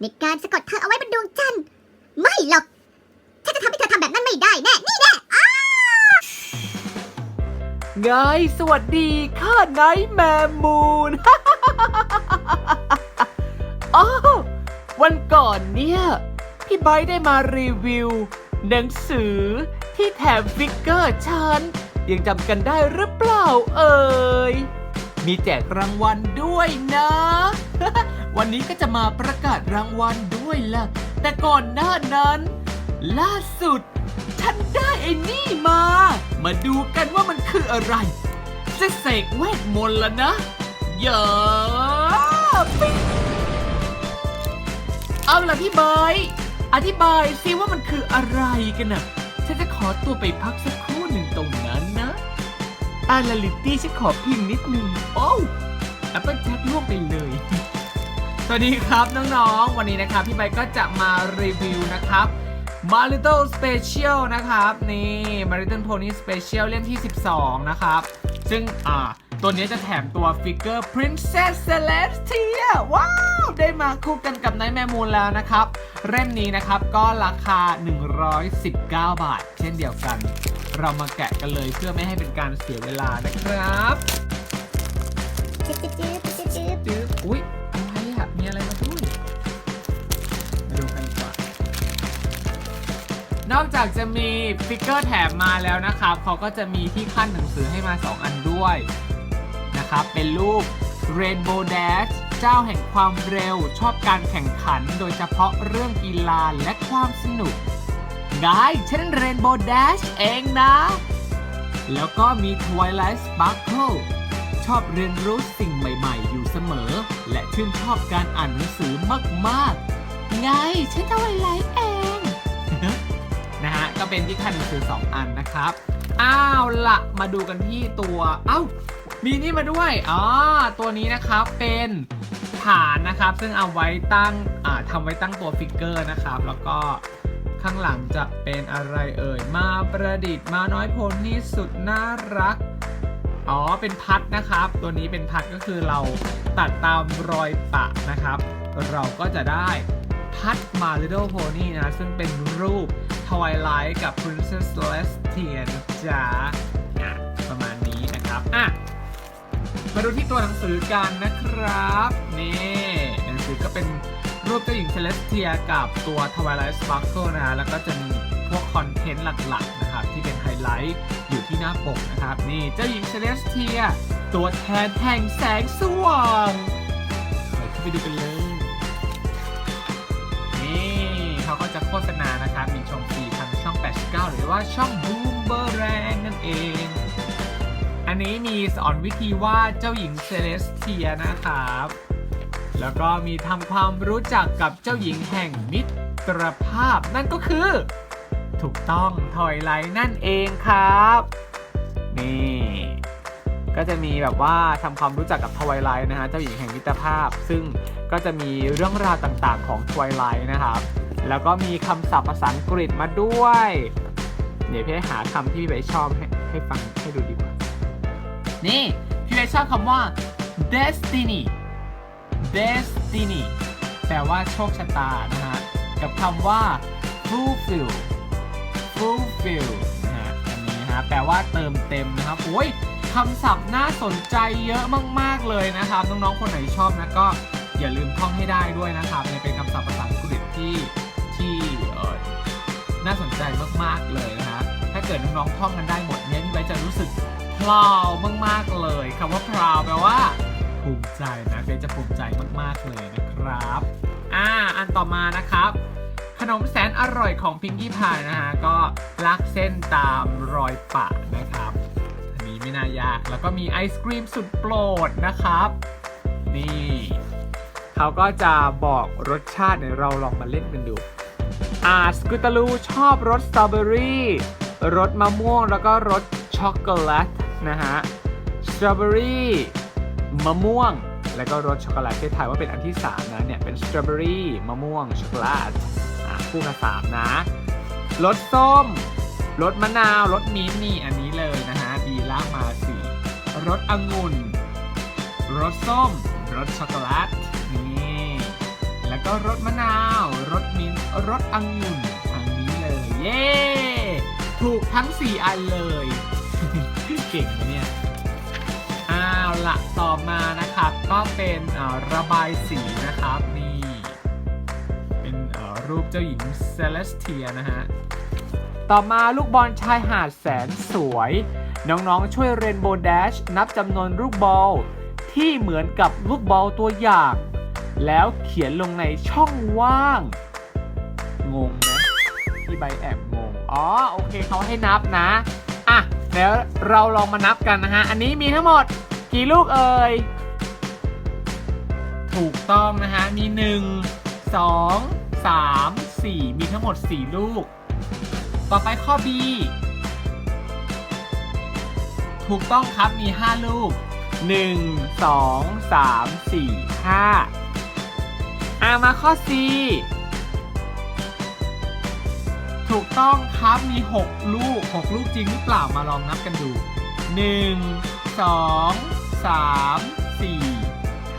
ในการสะกดเธอเอาไว้บนดวงจันทร์ไม่หรอกฉันจะทำให้เธอทำแบบนั้นไม่ได้แน่นี่แน่อ้าไงสวัสดีข้าไนท์แมมมูน อ้าววันก่อนเนี่ย พี่ไบร์ทได้มารีวิว หนังสือที่แถมฟิกเกอร์ฉัน ยังจำกันได้หรือเปล่าเอ่ย มีแจกรางวัลด้วยนะ วันนี้ก็จะมาประกาศรางวัลด้วยล่ะ แต่ก่อนหน้านั้น ล่าสุด ฉันได้ไอ้นี่มา มาดูกันว่ามันคืออะไรจะเสกเวทมนต์แล้วนะอย่าปิ๊งเอาล่ะพี่บอยอธิบายซิว่ามันคืออะไรกันน่ะฉันจะขอตัวไปพักสักครู่หนึ่งตรงนั้นนะอาลาลิตี้ฉันขอพิมพ์นิดนึง โอ้แอปเปิลแจ็คล่วงไปเลย วัสดีครับน้องๆ วันนี้นะครับพี่ใบก็จะมารีวิวนะครับ My Little Special นะครับนี่ My Little Pony Special เล่มที่ 12 นะครับ ซึ่งอ่าตัวนี้จะแถมตัวฟิกเกอร์ Princess Celestia ว้าว ได้มาคู่กันกับ Night m a m o o n แล้วนะครับ เล่มนี้นะครับก็ราคา 119 บาท เช่นเดียวกัน เรามาแกะกันเลยเพื่อไม่ให้เป็นการเสียเวลานะครับ จิ๊บจิ๊บจิ๊บจิ๊บจิ๊บอุ๊ย นอกจากจะมีฟิกเกอร์แถมมาแล้วนะครับเขาก็จะมีที่ขั้นหนังสือให้มา 2 อันด้วยนะครับ เป็นรูป Rainbow Dash เจ้าแห่งความเร็วชอบการแข่งขัน โดยเฉพาะเรื่องกีฬาและความสนุกไงฉัน Rainbow Dash เองนะ แล้วก็มี Twilight Sparkle ชอบเรียนรู้สิ่งใหม่ๆ อยู่เสมอ และชื่นชอบการอ่านหนังสือมากๆ ไงฉันทวายไลท์เอง เป็นที่ขั้นหนังสือ 2 อันนะครับ อ้าวละมาดูกันที่ตัว เอ้า มีนี่มาด้วย อ๋อ ตัวนี้นะครับเป็นฐานนะครับ ซึ่งเอาไว้ตั้ง อ่าทำไว้ตั้งตัวฟิกเกอร์นะครับ แล้วก็ข้างหลังจะเป็นอะไรเอ่ย มาประดิษฐ์มาน้อยโพนี่สุดน่ารัก อ๋อ เป็นพัดนะครับ ตัวนี้เป็นพัดก็คือเราตัดตามรอยปะนะครับ เราก็จะได้ พัดมา Little Pony นะ ซึ่งเป็นรูป Twilight กับ Princess Celestia นะจ๊ะประมาณนี้นะครับอะมาดูที่ตัวหนังสือกันนะครับ นี่หนังสือก็เป็นรูปเจ้าหญิงเซเลสเทียกับตัว Twilight Sparkle นะฮะแล้วก็จะมีพวกคอนเทนต์หลักๆนะครับ ที่เป็นไฮไลท์อยู่ที่หน้าปกนะครับ นี่เจ้าหญิงเซเลสเทีย ตัวแทนแห่งแสงสว่างไปเข้าไปดูกันเลย เขากโฆษณานะครับมีชมฟรีทางช่อง 89 หรือว่าช่องบูมเบอร์แรงนั่นเอง อันนี้มีสอนวิธีวาดเจ้าหญิงเซเลสเทียนะครับ แล้วก็มีทำความรู้จักกับเจ้าหญิงแห่งมิตรภาพนั่นก็คือ ถูกต้องทอยไลท์นั่นเองครับ นี่ก็จะมีแบบว่าทำความรู้จักกับทวายไลท์นะฮะเจ้าหญิงแห่งมิตรภาพ ซึ่งก็จะมีเรื่องราวต่างๆของทวายไลท์นะครับ แล้วก็มีคำศัพท์ภาษาอังกฤษมาด้วย เดี๋ยวพี่ให้หาคำที่พี่ใบชอบให้ให้ฟังให้ดูดีกว่า นี่พี่ใบชอบคำว่า destiny destiny แปลว่าโชคชะตานะฮะ กับคำว่า fulfill fulfill นะฮะอันนี้นะฮะแปลว่าเติมเต็มนะครับโอ้ยคำศัพท์น่าสนใจเยอะมาก ๆ เลยนะครับ น้อง ๆ คนไหนชอบนะก็อย่าลืมท่องให้ได้ด้วยนะครับเนี่ยเป็นคำศัพท์ภาษาอังกฤษที่ น่าสนใจมากๆเลยนะฮะถ้าเกิดน้องๆท่องกันได้หมดเนี่ยพี่ไวจะรู้สึกพลาวมากๆเลยคำว่าพลาวแปลว่า ภูมิใจนะเบจะภูมิใจมากๆเลยนะครับอ่าอันต่อมานะครับขนมแสนอร่อยของพิงกี้พายนะฮะก็ลากเส้นตามรอยปะนะครับ อันนี้ไม่น่ายาก แล้วก็มีไอศครีมสุดโปรดนะครับ นี่ เขาก็จะบอกรสชาติเดี๋ยเราลองมาเล่นกันดู อ่าสกุตาลูชอบรสสตรอเบอรี่รสมะม่วงแล้วก็รสช็อกโกแลตนะฮะสตรอเบอรี่มะม่วง แล้วก็รสช็อกโกแลตที่ถ่ายว่าเป็นอันที่ 3 นะเนี่ยเป็นสตรอเบอรี่มะม่วงช็อกโกแลตอะคู่กันสามนะรสส้มรสมะนาวรสมิ้นนี่อันนี้เลยนะฮะดีล่ากมาสีรสองุ่นรสส้มรสช็อกโกแลตนี่แล้วก็รสมะนาว รสมิ้นท์รสองุ่นทางนี้เลย เย้ถูกทั้ง 4 อันเลย เก่งเนี่ยอ้าวละต่อมานะครับ ก็เป็นระบายสีนะครับนี่ เป็นรูปเจ้าหญิงเซเลสเทียนะฮะ ต่อมาลูกบอลชายหาดแสนสวย น้องๆ ช่วยเรนโบว์ a ดชนับจำนวนลูกบอลที่เหมือนกับลูกบอลตัวอย่าง แล้วเขียนลงในช่องว่าง งงไหมพี่ใบแอบงง อ๋อ โอเคเขาให้นับนะ อะ แล้วเราลองมานับกันนะฮะ อันนี้มีทั้งหมดกี่ลูกเอ่ย ถูกต้องนะฮะ มี 1 2 3 4 มีทั้งหมด 4 ลูก ต่อไปข้อ B ถูกต้องครับมี 5 ลูก 1 2 3 4 5 อามาข้อ C ถูกต้องครับมี 6 ลูก 6 ลูกจริงหรือเปล่ามาลองนับกันดู 1 2 3 4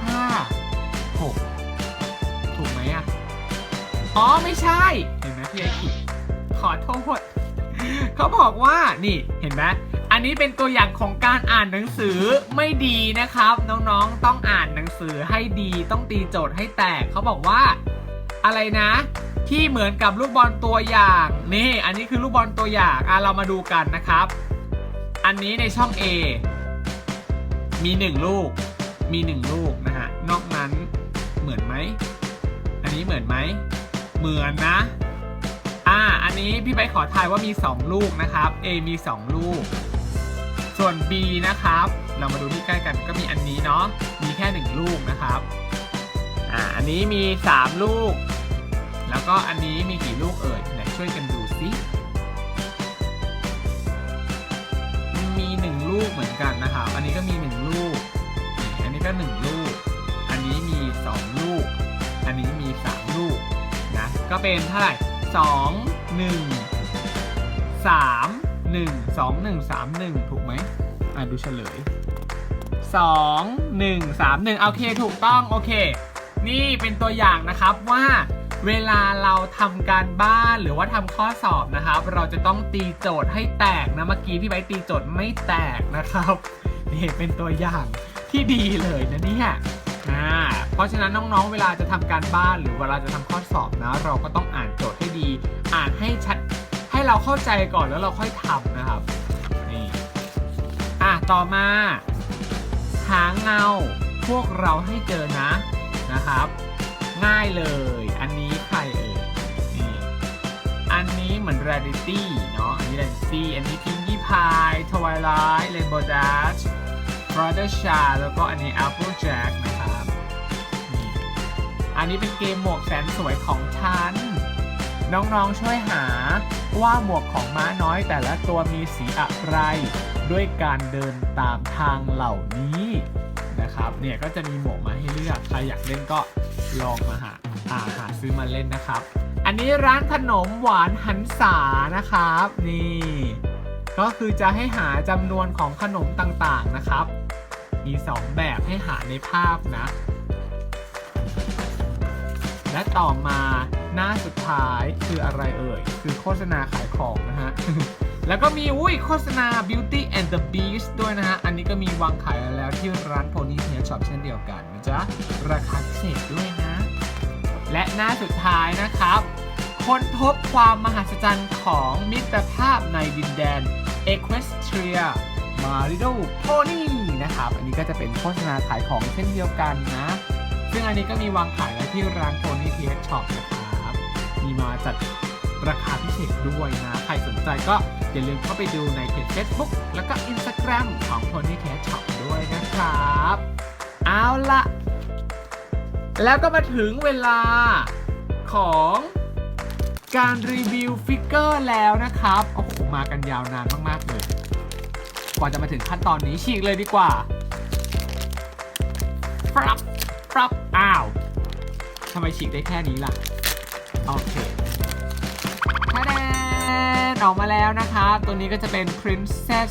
5 6 ถูกไหมอะ อ๋อ ไม่ใช่ เห็นไหมพี่ไอคิขอโทษ เขาบอกว่านี่เห็นไหม อันนี้เป็นตัวอย่างของการอ่านหนังสือไม่ดีนะครับ น้องๆต้องอ่านหนังสือให้ดีต้องตีโจทย์ให้แตกเขาบอกว่าอะไรนะ ที่เหมือนกับลูกบอลตัวอย่างนี่ อันนี้คือลูกบอลตัวอย่างอะเรามาดูกันนะครับ อันนี้ในช่อง A มีหนึ่งลูก มีหนึ่งลูกนะฮะนอกนั้นเหมือนไหมอันนี้เหมือนไหมเหมือนนะอ่าอันนี้พี่ไปขอทายว่ามี 2 ลูกนะครับ A มี 2 ลูก ส่วน B นะครับ เรามาดูที่ใกล้กันก็มีอันนี้เนาะ มีแค่ 1 ลูกนะครับ อ่า อันนี้มี 3 ลูก แล้วก็อันนี้มีกี่ลูกเอ่ย ไหนช่วยกันดูสิมี 1 ลูกเหมือนกันนะครับ อันนี้ก็มี 1 ลูก อันนี้ก็ 1 ลูก อันนี้มี 2 ลูก อันนี้มี 3 ลูกนะ ก็เป็นเท่าไหร่สองหนึ่งสามหนึ่งสองหนึ่งสามหนึ่งถูกะดูเฉลยสองหนึ่งสามหนึ่งโอเค ถูกต้อง โอเค นี่เป็นตัวอย่างนะครับว่าเวลาเราทำการบ้านหรือว่าทำข้อสอบนะครับ เราจะต้องตีโจทย์ให้แตกนะ เมื่อกี้พี่ไบตีโจทย์ไม่แตกนะครับนี่เป็นตัวอย่างที่ดีเลยนะเนี่ยอ่าเพราะฉะนั้นน้องๆ เวลาจะทำการบ้านหรือเวลาจะทำข้อสอบนะ เราก็ต้องอ่านโจทย์ให้ดี อ่านให้ชัดให้เราเข้าใจก่อนแล้วเราค่อยทำนะครับ อะ ต่อมา หาเงาพวกเราให้เจอนะนะครับ ง่ายเลย อันนี้ใครเอ่ยนี่อันนี้เหมือน Rarity เนาะอันนี้ Rarity อันนี้ Pinkie Pie Twilight Rainbow Dash Brother Sha แล้วก็อันนี้ Apple Jack นะครับนี่อันนี้เป็นเกมหมวกแสนสวยของฉัน น้องๆช่วยหาว่าหมวกของม้าน้อยแต่ละตัวมีสีอะไร ด้วยการเดินตามทางเหล่านี้นะครับเนี่ยก็จะมีหมวกมาให้เลือกใครอยากเล่นก็ลองมาหาอาหาซื้อมาเล่นนะครับ อันนี้ร้านขนมหวานหันษานะครับ นี่ ก็คือจะให้หาจำนวนของขนมต่างๆนะครับ มี 2 แบบให้หาในภาพนะ และต่อมาหน้าสุดท้ายคืออะไรเอ่ย คือโฆษณาขายของนะฮะ แล้วก็มีอุ้ยโฆษณา Beauty and the Beast ด้วยนะฮะ อันนี้ก็มีวางขายแล้วที่ร้าน Pony Hair Shop เช่นเดียวกันนะจ๊ะ ราคาพิเศษด้วยนะ และหน้าสุดท้ายนะครับ ค้นพบความมหัศจรรย์ของมิตรภาพในดินแดน Equestria Marido Pony นะครับ อันนี้ก็จะเป็นโฆษณาขายของเช่นเดียวกันนะ ซึ่งอันนี้ก็มีวางขายไว้ที่ร้าน Pony t h Shop นะครับ มีมาจัดราคาพิเศษด้วยนะ ใครสนใจก็ อย่าลืมเข้าไปดูในเพจ Facebook แล้วก็ Instagram ของ Pony t h Shop ด้วยนะครับ เอาละแล้วก็มาถึงเวลาของการรีวิวฟิกเกอร์แล้วนะครับ โอ้โห มากันยาวนานมาก ๆ เลย กว่าจะมาถึงขั้นตอนนี้ฉีกเลยดีกว่าฟรับฟรับอ้าวทำไมฉีกได้แค่นี้ล่ะ โอเค ออกมาแล้วนะคะ ตัวนี้ก็จะเป็น Princess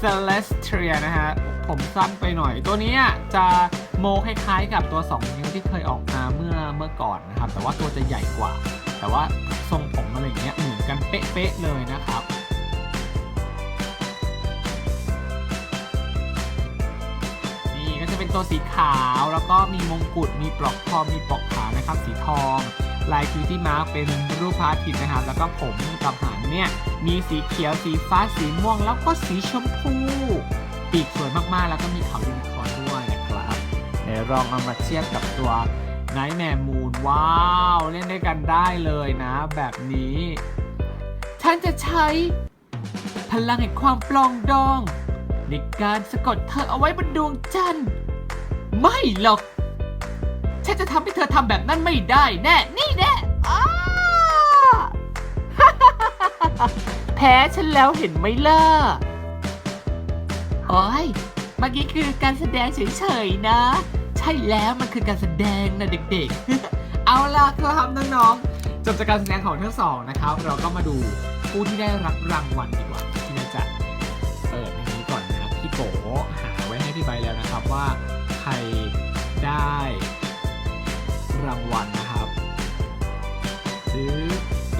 Celestria นะฮะ ผมสั้นไปหน่อย ตัวนี้จะโมคล้ายๆกับตัว 2 นิ้วที่เคยออกมาเมื่อเมื่อก่อนนะครับ แต่ว่าตัวจะใหญ่กว่า แต่ว่าทรงผมอะไรอย่างเงี้ยเหมือนกันเป๊ะๆเลยนะครับนี่ก็จะเป็นตัวสีขาวแล้วก็มีมงกุฎมีปลอกคอมีปลอกขานะครับสีทอง ลายคิวที่มาร์กเป็นรูปพระอาทิตย์นะครับ แล้วก็ผมกับหางเนี่ย มีสีเขียวสีฟ้าสีม่วง แล้วก็สีชมพูปีกสวยมากๆ แล้วก็มีเขายูนิคอร์นด้วยนะครับเดี๋ยวลองเอามาเทียบกับตัวไนท์แมมูนว้าว เล่นด้วยกันได้เลยนะ แบบนี้ฉันจะใช้พลังแห่งความปลองดอง ในการสะกดเธอเอาไว้บนดวงจันทร์ ไม่หรอก ฉันจะทำให้เธอทำแบบนั้นไม่ได้แน่ นี่แน่อ้า แพ้ฉันแล้วเห็นไหมล่ะ โอ้ยเมื่อกี้คือการแสดงเฉยๆนะ ใช่แล้วมันคือการแสดงนะเด็กๆ เอาล่ะครับน้องๆจบจากการแสดงของทั้งสองนะครับ เราก็มาดูผู้ที่ได้รับรางวัลดีกว่าที่น่าจะเปิดในนี้ก่อนนะพี่โกหาไว้ให้พี่ใบแล้วนะครับว่าใครได้ รางวัลนะครับซื้อ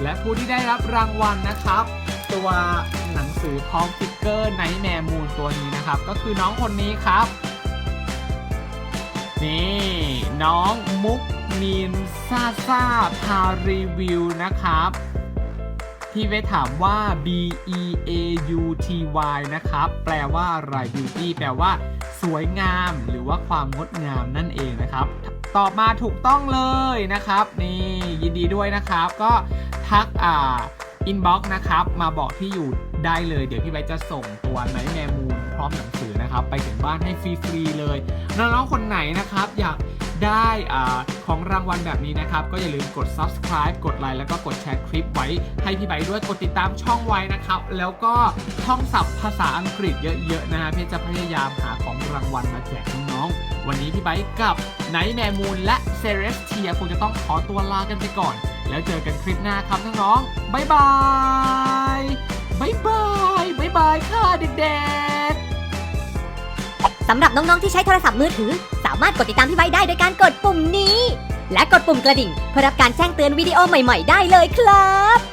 และผู้ที่ได้รับรางวัลนะครับ ตัวหนังสือพร้อมสติกเกอร์ไนท์แมมูนตัวนี้นะครับ ก็คือน้องคนนี้ครับนี่น้องมุกมีนซาซาพารีวิวนะครับ ที่ไปถามว่า B E A U T Y นะครับ แปลว่าอะไร beauty แปลว่า สวยงาม หรือว่าความงดงามนั่นเองนะครับ ตอบมาถูกต้องเลยนะครับ นี่ยินดีด้วยนะครับ ก็ทักอ่าอินบ็อกซ์นะครับ มาบอกที่อยู่ได้เลย เดี๋ยวพี่ไบร์ทจะส่งตัวไนท์แมมูนพร้อมหนังสือนะครับ ไปถึงบ้านให้ฟรีๆเลย น้องๆคนไหนนะครับ อยาก ได้อของรางวัลแบบนี้นะครับ ก็อย่าลืมกด subscribe กดไลค์แล้วก็กดแชร์คลิปไว้ให้พี่ไบด้วยกดติดตามช่องไว้นะครับ แล้วก็ท่องศัพท์ภาษาอังกฤษเยอะๆนะฮะพี่จะพยายามหาของรางวัลมาแจกน้องๆวันนี้พี่ไบกับไนท์แมมูนและเซเรสเทียคงจะต้องขอตัวลากันไปก่อน แล้วเจอกันคลิปหน้าครับน้องๆบ๊ายบายบ๊ายบายบ๊ายบายค่ะเด็กๆำหรับน้องๆที่ใช้โทรศัพท์มือถือ สามารถกดติดตามพี่ไว้ได้โดยการกดปุ่มนี้ และกดปุ่มกระดิ่ง เพื่อรับการแจ้งเตือนวิดีโอใหม่ ๆ ได้เลยครับ